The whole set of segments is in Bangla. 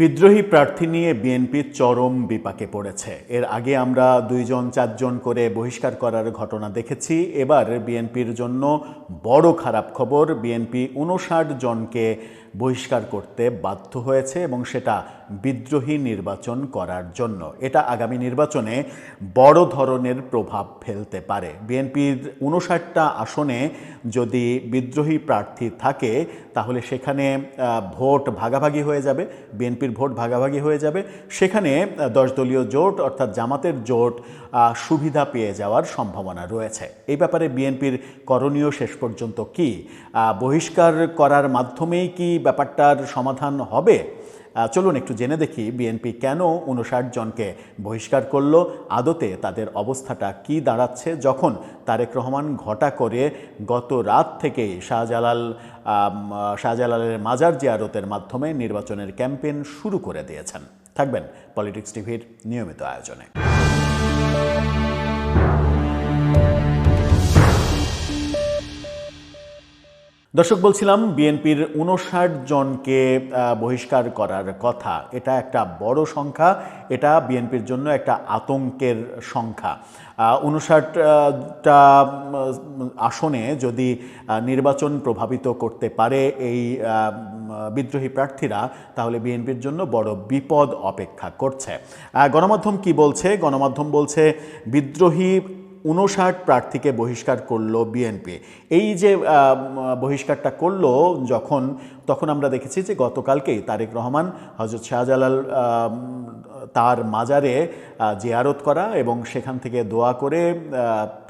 বিদ্রোহী প্রার্থী নিয়ে বিএনপি চরম বিপাকে পড়েছে। এর আগে আমরা দুইজন, চারজন করে বহিষ্কার করার ঘটনা দেখেছি। এবার বিএনপির জন্য বড় খারাপ খবর, বিএনপি উনষাট জনকে বহিষ্কার করতে বাধ্য হয়েছে এবং সেটা বিদ্রোহী নির্বাচন করার জন্য। এটা আগামী নির্বাচনে বড় ধরনের প্রভাব ফেলতে পারে। বিএনপির উনষাটটা আসনে যদি বিদ্রোহী প্রার্থী থাকে, তাহলে সেখানে ভোট ভাগাভাগি হয়ে যাবে, বিএনপির ভোট ভাগাভাগি হয়ে যাবে। সেখানে দলীয় জোট অর্থাৎ জামাতের জোট সুবিধা পেয়ে যাওয়ার সম্ভাবনা রয়েছে। এই ব্যাপারে বিএনপির করণীয় শেষ পর্যন্ত কি? বহিষ্কার করার মাধ্যমেই কি ব্যাপারটার সমাধান হবে চলুন একটু জেনে দেখি বিএনপি কেন উনষাট জনকে বহিষ্কার করল, আদতে তাদের অবস্থাটা কি দাঁড়াচ্ছে যখন তারেক রহমান ঘটা করে গত রাত থেকেই শাহজালাল শাহজালালের মাজার জিয়ারতের মাধ্যমে নির্বাচনের ক্যাম্পেইন শুরু করে দিয়েছেন। থাকবেন পলিটিক্স টিভির নিয়মিত আয়োজনে। দর্শক, বলছিলাম বিএনপির উনষাট জনকে বহিষ্কার করার কথা। এটা একটা বড় সংখ্যা, এটা বিএনপির জন্য একটা আতঙ্কের সংখ্যা। উনষাটটা আসনে যদি নির্বাচন প্রভাবিত করতে পারে এই বিদ্রোহী প্রার্থীরা, তাহলে বিএনপির জন্য বড় বিপদ অপেক্ষা করছে। গণমাধ্যম কি বলছে? গণমাধ্যম বলছে, বিদ্রোহী উনষাট প্রার্থীকে বহিষ্কার করল বিএনপি এই যে বহিষ্কারটা করল যখন, তখন আমরা দেখেছি যে গতকালকেই তারেক রহমান হজরত শাহজালাল তার মাজারে জিয়ারত করা এবং সেখান থেকে দোয়া করে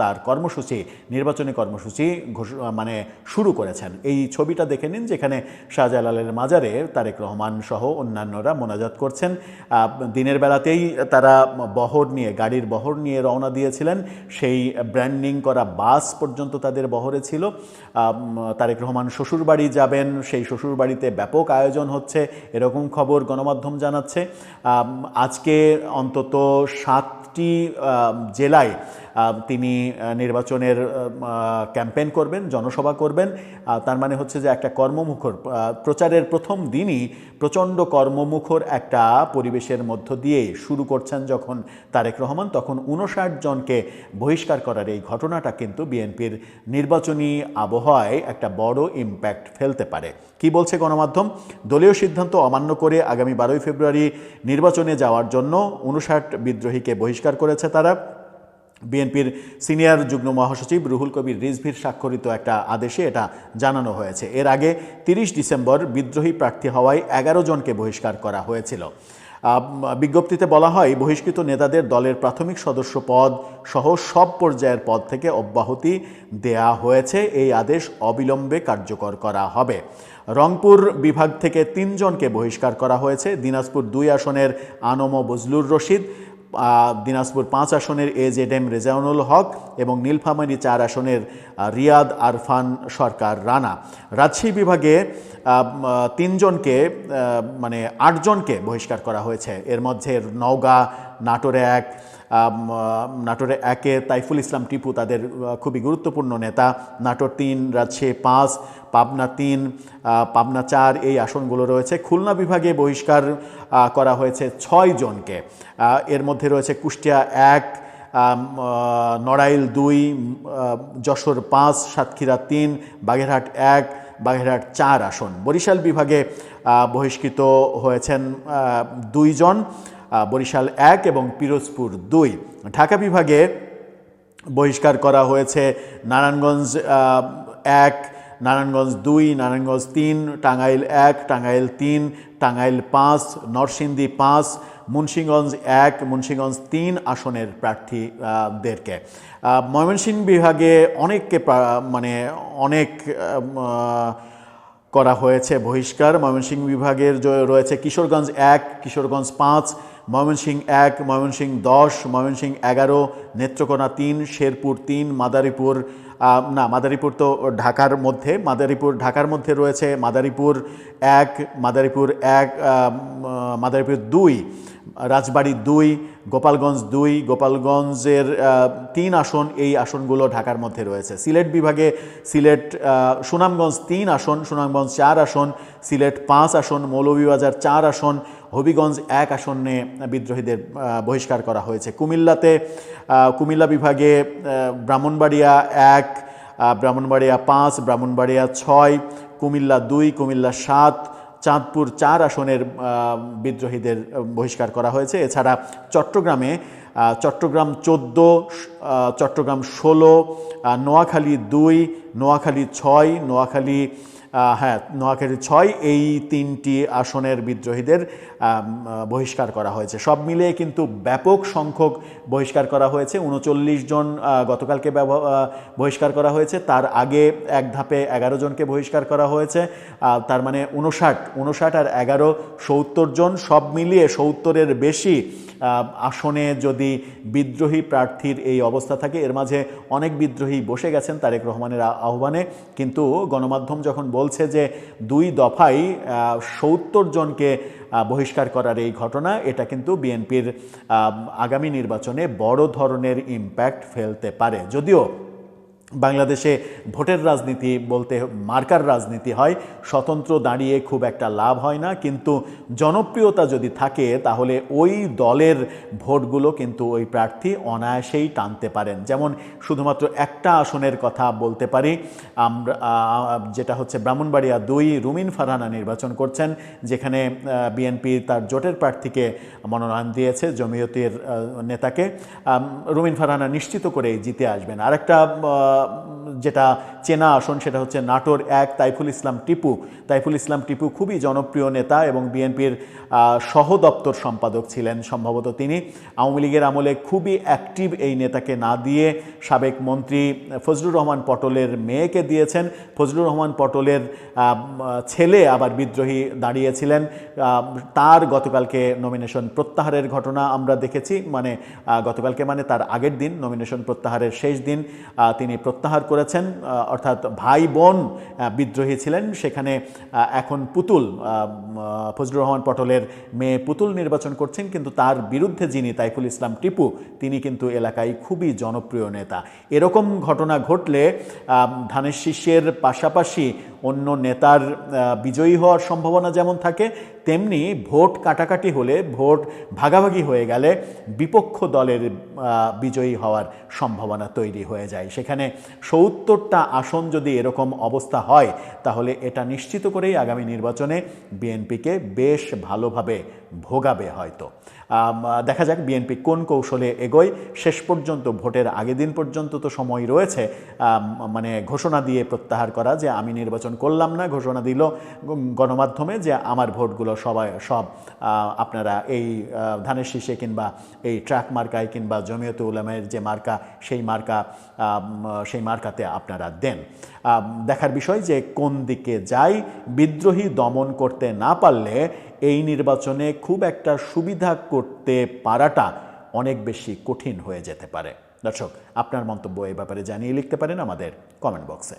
তার কর্মসূচি, নির্বাচনী কর্মসূচি মানে শুরু করেছেন। এই ছবিটা দেখে নিন যেখানে শাহজালালের মাজারে তারেক রহমান সহ অন্যান্যরা মোনাজাত করছেন। দিনের বেলাতেই তারা বহর নিয়ে, গাড়ির বহর নিয়ে রওনা দিয়েছিলেন। সেই ব্র্যান্ডিং করা বাস পর্যন্ত তাদের বহরে ছিল। তারেক রহমান শ্বশুরবাড়ি যাবেন, সেই শ্বশুরবাড়িতে ব্যাপক আয়োজন হচ্ছে, এরকম খবর গণমাধ্যম জানাচ্ছে। আজকে অন্তত সাতটি জেলায় তিনি নির্বাচনের ক্যাম্পেইন করবেন, জনসভা করবেন। তার মানে হচ্ছে যে একটা কর্মমুখর প্রচারের প্রথম দিনই প্রচণ্ড কর্মমুখর একটা পরিবেশের মধ্য দিয়ে শুরু করছেন যখন তারেক রহমান, তখন উনষাট জনকে বহিষ্কার করার এই ঘটনাটা কিন্তু বিএনপির নির্বাচনী আবহাওয়ায় একটা বড় ইম্প্যাক্ট ফেলতে পারে। কি বলছে গণমাধ্যম? দলীয় সিদ্ধান্ত অমান্য করে আগামী বারোই ফেব্রুয়ারি নির্বাচনে যাওয়ার জন্য উনষাট বিদ্রোহীকে বহিষ্কার করেছে তারা। বিএনপির সিনিয়র যুগ্ম মহাসচিব রুহুল কবির রিজভির স্বাক্ষরিত একটা আদেশে এটা জানানো হয়েছে। এর আগে তিরিশ ডিসেম্বর বিদ্রোহী প্রার্থী হওয়ায় এগারো জনকে বহিষ্কার করা হয়েছিল। বিজ্ঞপ্তিতে বলা হয়, বহিষ্কৃত নেতাদের দলের প্রাথমিক সদস্য পদ সহ সব পর্যায়ের পদ থেকে অব্যাহতি দেয়া হয়েছে। এই আদেশ অবিলম্বে কার্যকর করা হবে। রংপুর বিভাগ থেকে তিনজনকে বহিষ্কার করা হয়েছে। দিনাজপুর দুই আসনের আনম বজলুর রশিদ। দিনাজপুর পাঁচ আসনের এ জেড এম রেজাউনুল হক এবং নীলফামারী চার আসনের রিয়াদ আরফান সরকার রানা। রাজশাহী বিভাগে তিনজনকে মানে আটজনকে বহিষ্কার করা হয়েছে। এর মধ্যে নওগাঁ, নাটোরে এক নাটোরে একে তাইফুল ইসলাম টিপু তাদের খুবই গুরুত্বপূর্ণ নেতা। নাটোর তিন রাজশাহী পাঁচ, পাবনা তিন পাবনা চার, এই আসনগুলো রয়েছে। খুলনা বিভাগে বহিষ্কার করা হয়েছে ছয় জনকে। এর মধ্যে রয়েছে কুষ্টিয়া এক নড়াইল দুই যশোর পাঁচ, সাতক্ষীরা তিন, বাগেরহাট এক, বাগেরহাট চার আসন। বরিশাল বিভাগে বহিষ্কৃত হয়েছেন দুইজন বরিশাল এক এবং পিরোজপুর দুই। ঢাকা বিভাগে বহিষ্কার করা হয়েছে নারায়ণগঞ্জ এক, নারায়ণগঞ্জ দুই, নারায়ণগঞ্জ তিন, টাঙ্গাইল এক, টাঙ্গাইল তিন, টাঙ্গাইল পাঁচ, নরসিংদী পাঁচ, মুন্সিগঞ্জ এক, মুন্সিগঞ্জ তিন আসনের প্রার্থীদেরকে। ময়মনসিংহ বিভাগে অনেককে মানে অনেক করা হয়েছে বহিষ্কার। ময়মনসিংহ বিভাগের রয়েছে কিশোরগঞ্জ এক, কিশোরগঞ্জ পাঁচ ময়মনসিংহ এক, ময়মনসিংহ দশ, ময়মনসিংহ এগারো, নেত্রকোনা তিন, শেরপুর তিন, মাদারীপুর না, মাদারীপুর তো ঢাকার মধ্যে, মাদারীপুর ঢাকার মধ্যে রয়েছে, মাদারীপুর এক মাদারীপুর এক মাদারীপুর দুই, রাজবাড়ী দুই, গোপালগঞ্জ দুই, গোপালগঞ্জের তিন আসন, এই আসনগুলো ঢাকার মধ্যে রয়েছে। সিলেট বিভাগে সিলেট সুনামগঞ্জ তিন আসন, সুনামগঞ্জ চার আসন, সিলেট পাঁচ আসন, মৌলভীবাজার চার আসন হবিগঞ্জ এক আসনে বিদ্রোহীদের বহিষ্কার করা হয়েছে। কুমিল্লাতে কুমিল্লা বিভাগে ব্রাহ্মণবাড়িয়া এক ব্রাহ্মণবাড়িয়া পাঁচ, ব্রাহ্মণবাড়িয়া ছয়, কুমিল্লা দুই, কুমিল্লা সাত, চাঁদপুর চার আসনের বিদ্রোহীদের বহিষ্কার করা হয়েছে। এছাড়া চট্টগ্রামে চট্টগ্রাম চোদ্দ চট্টগ্রাম ষোলো নোয়াখালী দুই, নোয়াখালী ছয়, নোয়াখালী হ্যাঁ নোয়াখালী ছয়, এই তিনটি আসনের বিদ্রোহীদের বহিষ্কার করা হয়েছে। সব মিলিয়ে কিন্তু ব্যাপক সংখ্যক বহিষ্কার করা হয়েছে। উনচল্লিশ জন গতকালকে বহিষ্কার করা হয়েছে। তার আগে এক ধাপে এগারো জনকে বহিষ্কার করা হয়েছে। তার মানে উনষাট উনষাট আর এগারো সত্তর জন। সব মিলিয়ে সত্তরের বেশি আসনে যদি বিদ্রোহী প্রার্থীর এই অবস্থা থাকে, এর মাঝে অনেক বিদ্রোহী বসে গেছেন তারেক রহমানের আহ্বানে। কিন্তু গণমাধ্যম যখন বলছে যে দুই দফায় সত্তর জনকে বহিষ্কার করার এই ঘটনা। এটা কিন্তু বিএনপির আগামী নির্বাচনে বড় ধরনের ইম্প্যাক্ট ফেলতে পারে। যদিও বাংলাদেশে ভোটের রাজনীতি বলতে মার্কার রাজনীতি হয়। স্বতন্ত্র দাঁড়িয়ে খুব একটা লাভ হয় না, কিন্তু জনপ্রিয়তা যদি থাকে, তাহলে ওই দলের ভোটগুলো কিন্তু ওই প্রার্থী অনায়াসেই টানতে পারেন। যেমন শুধুমাত্র একটা আসনের কথা বলতে পারি, আমরা যেটা হচ্ছে ব্রাহ্মণবাড়িয়া দুই রুমিন ফারহানা নির্বাচন করছেন, যেখানে বিএনপি তার জোটের প্রার্থীকে মনোনয়ন দিয়েছে জমিয়তের নেতাকে। রুমিন ফারহানা নিশ্চিত করেই জিতে আসবেন। আরেকটা যেটা চেনা আসন সেটা হচ্ছে নাটোর এক, তাইফুল ইসলাম টিপু। তাইফুল ইসলাম টিপু খুবই জনপ্রিয় নেতা এবং বিএনপির সহ দপ্তর সম্পাদক ছিলেন সম্ভবত তিনি। আওয়ামী লীগের আমলে খুবই অ্যাক্টিভ এই নেতাকে না দিয়ে সাবেক মন্ত্রী ফজলুর রহমান পটলের মেয়েকে দিয়েছেন। ফজলুর রহমান পটলের ছেলে আবার বিদ্রোহী দাঁড়িয়েছিলেন। তার গতকালকে নমিনেশন প্রত্যাহারের ঘটনা আমরা দেখেছি। মানে গতকালকে মানে তার আগের দিন নমিনেশন প্রত্যাহারের শেষ দিন তিনি প্রত্যাহার করেছেন। অর্থাৎ ভাই বোন বিদ্রোহী ছিলেন। সেখানে এখন পুতুল ফজলুর রহমান পটলের মেয়ে পুতুল নির্বাচন করছেন। কিন্তু তার বিরুদ্ধে যিনি তাইফুল ইসলাম টিপু, তিনি কিন্তু এলাকায় খুবই জনপ্রিয় নেতা। এরকম ঘটনা ঘটলে ধানের শীষের পাশাপাশি অন্য নেতার বিজয়ী হওয়ার সম্ভাবনা যেমন থাকে, তেমনি ভোট কাটাকাটি হলে, ভোট ভাগাভাগি হয়ে গেলে বিপক্ষ দলের বিজয়ী হওয়ার সম্ভাবনা তৈরি হয়ে যায়। সেখানে সত্তরটা আসন যদি এরকম অবস্থা হয় তাহলে এটা নিশ্চিত করেই আগামী নির্বাচনে বিএনপিকে বেশ ভালোভাবে ভোগাবে হয়তো। দেখা যাক বিএনপি কোন কৌশলে এগোয়। শেষ পর্যন্ত ভোটের আগের দিন পর্যন্ত তো সময় রয়েছে মানে ঘোষণা দিয়ে প্রত্যাহার করা যে আমি নির্বাচন করলাম না, ঘোষণা দিল গণমাধ্যমে যে আমার ভোটগুলো সবাই, সব আপনারা এই ধানের শীষে কিংবা এই ট্রাক মার্কায় কিংবা জমিয়ত উলামের যে মার্কা, সেই মার্কা সেই মার্কাতে আপনারা দেন। দেখার বিষয় যে কোন দিকে যায় বিদ্রোহী দমন করতে না পারলে এই নির্বাচনে খুব একটা সুবিধা করতে পারাটা অনেক বেশি কঠিন হয়ে যেতে পারে। দর্শক, আপনার মন্তব্য এই ব্যাপারে জানিয়ে লিখতে পারেন আমাদের কমেন্ট বক্সে